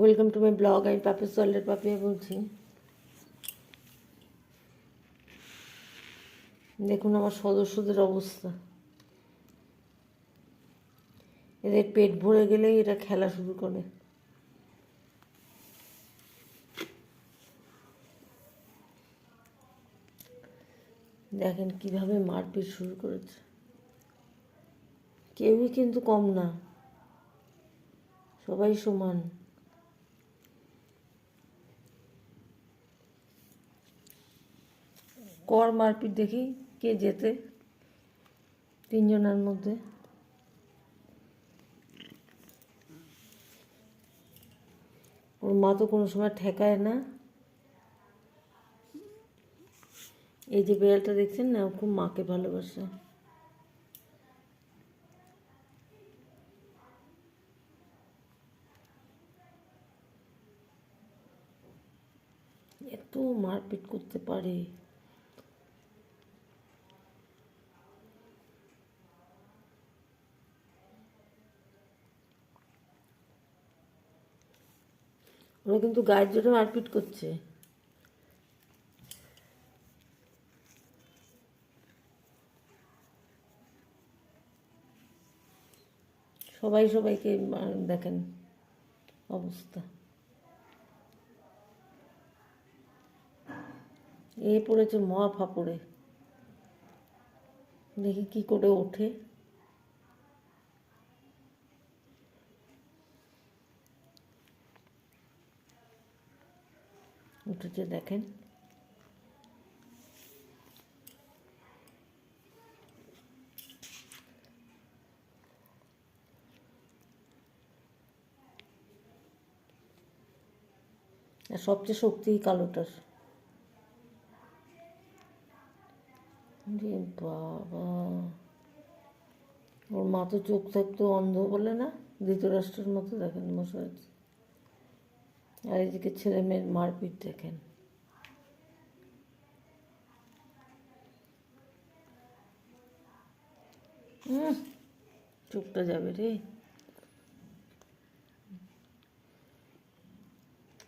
Welcome to my blog আমি পাপি সোয়ালের পাপিয়া বলছি দেখুন আমার সদস্যদের অবস্থা। এদের পেট ভরে গেলেই এরা খেলা শুরু করে। দেখেন কীভাবে মারপিট শুরু করেছে। কেউই কিন্তু কম না। সবাই সমান। কর মারপিট দেখি কে যেতে তিনজনের মধ্যে। ওর মা তো কোনো সময় ঠেকায় না। এই যে বিড়ালটা দেখছেন না, ও খুব মাকে ভালোবাসে। এত মারপিট করতে পারে। ওরা কিন্তু গায়ের জোরে মারপিট করছে। সবাই সবাইকে দেখেন অবস্থা। এ পড়েছে মহা ফাপড়ে। দেখি কি করে ওঠে। উঠেছে দেখেন। আর সবচেয়ে শক্তি কালোটার। বাবা। ওর মা তো চোখ থাকতো অন্ধ বলে না? ধৃতরাষ্ট্রের মতো দেখেন মশাই। আর এদিকে ছেলে মেয়ের মারপিট দেখেন। চুপটা যাবে রে।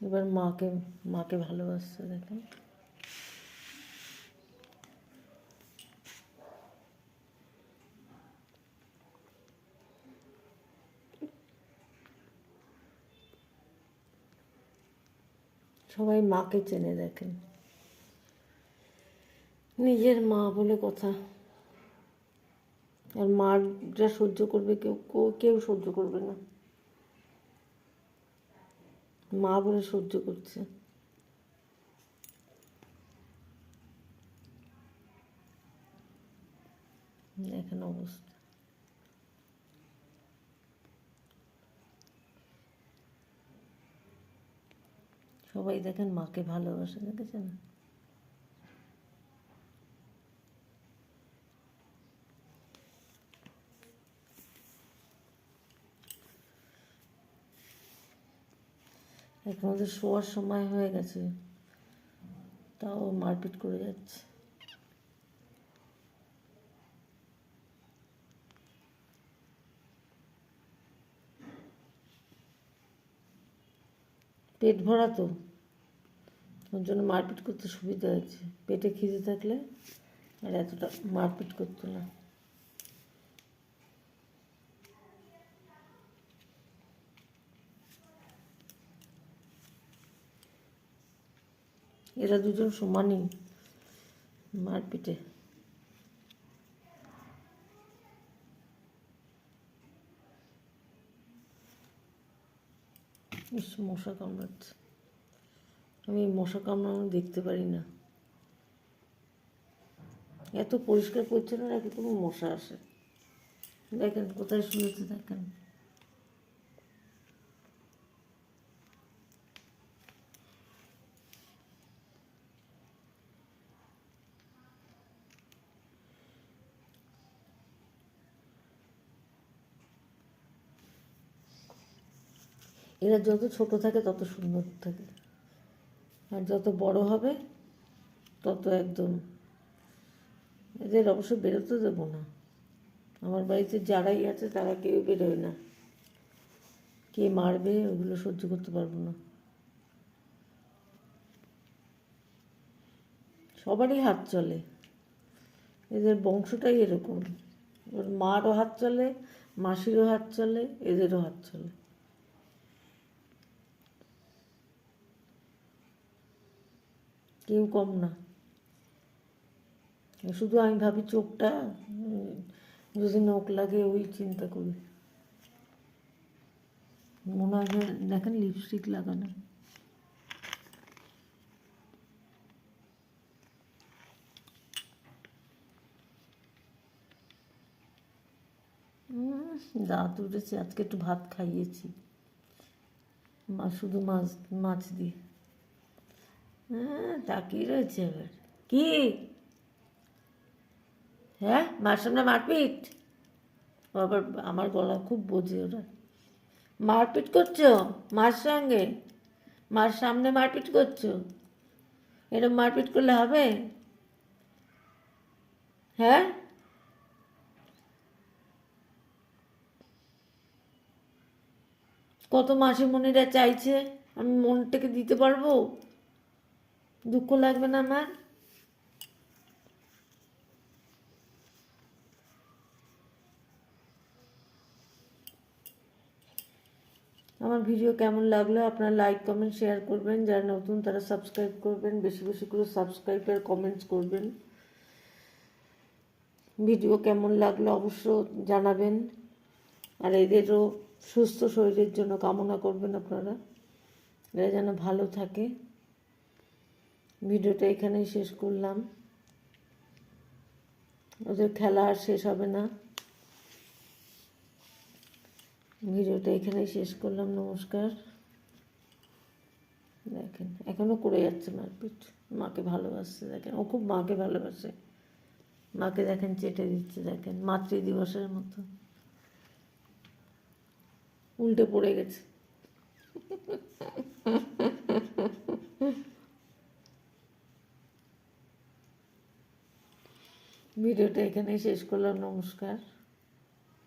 এবার মাকে মাকে ভালোবাসছে দেখেন। সবাই মাকে চেনে দেখেন। নিজের মা বলে কথা। আর মার যা সহ্য করবে কেউ, কেউ- সহ্য করবে না। মা বলে সহ্য করছে। দেখেন অবস্থা। সবাই দেখেন মাকে ভালোবাসে, দেখেছেন? এখন ওদের শোয়ার সময় হয়ে গেছে। তাও মারপিট করে যাচ্ছে। পেট ভরা তো। ওর জন্য মারপিট করতে সুবিধা হয়েছে। পেটে খিদে থাকলে আর এতটা মারপিট করতো না। এরা দুজন সমানই মারপিটে। মশা কামড়াচ্ছে। আমি মশা কামড়ানো দেখতে পারি না। এত পরিষ্কার পরিচ্ছন্ন রাখি তবু মশা আসে? দেখেন, কোথায় শুনেছে, দেখেন। এরা যত ছোট থাকে, তত সুন্দর থাকে। আর যত বড় হবে, তত একদম এদের অবশ্য বেরোতে দেবো না। আমার বাড়িতে যারাই আছে, তারা কেউ বেরোয় না। কে মারবে, ওগুলো সহ্য করতে পারব না। সবারই হাত চলে। এদের বংশটাই এরকম। ওর মারও হাত চলে, মাসিরও হাত চলে, এদেরও হাত চলে। কেউ কম না। শুধু আমি ভাবি চোখটা, যদি নখ লাগে ওই চিন্তা করি। মনে হয় দেখেন লিপস্টিক লাগানো। দাঁত উঠেছে, আজকে একটু ভাত খাইয়েছি। শুধু মাছ মাছ দিয়ে। হ্যাঁ তাকিয়ে রয়েছে এবার। কি? হ্যাঁ মার সামনে মারপিট? আবার আমার গলা খুব বোঝে ওরা মারপিট করছ মার সঙ্গে? মার সামনে মারপিট করছ? এরকম মারপিট করলে হবে? হ্যাঁ? কত মাসিমণিরা চাইছে আমি মনটাকে দিতে পারব? দুঃখ লাগবে না আমার আমার ভিডিও কেমন লাগল আপনারা লাইক, কমেন্ট, শেয়ার করবেন। যারা নতুন, তারা সাবস্ক্রাইব করবেন। বেশি বেশি করে সাবস্ক্রাইব আর কমেন্টস করবেন। ভিডিও কেমন লাগল অবশ্য জানাবেন। আর এদেরও সুস্থ শরীরের জন্য কামনা করবেন আপনারা। এরা যেন ভালো থাকে। ভিডিওটা এখানেই শেষ করলাম। ওদের খেলা আর শেষ হবে না। ভিডিওটা এখানেই শেষ করলাম, নমস্কার। দেখেন, এখনও করে যাচ্ছে মারপিট। মাকে ভালোবাসছে, দেখেন। ও খুব মাকে ভালোবাসে। মাকে দেখেন, চেটে দিচ্ছে, দেখেন। মাতৃ দিবসের মতো। উল্টে পড়ে গেছে। ভিডিওটা এখানেই শেষ করলাম নমস্কার।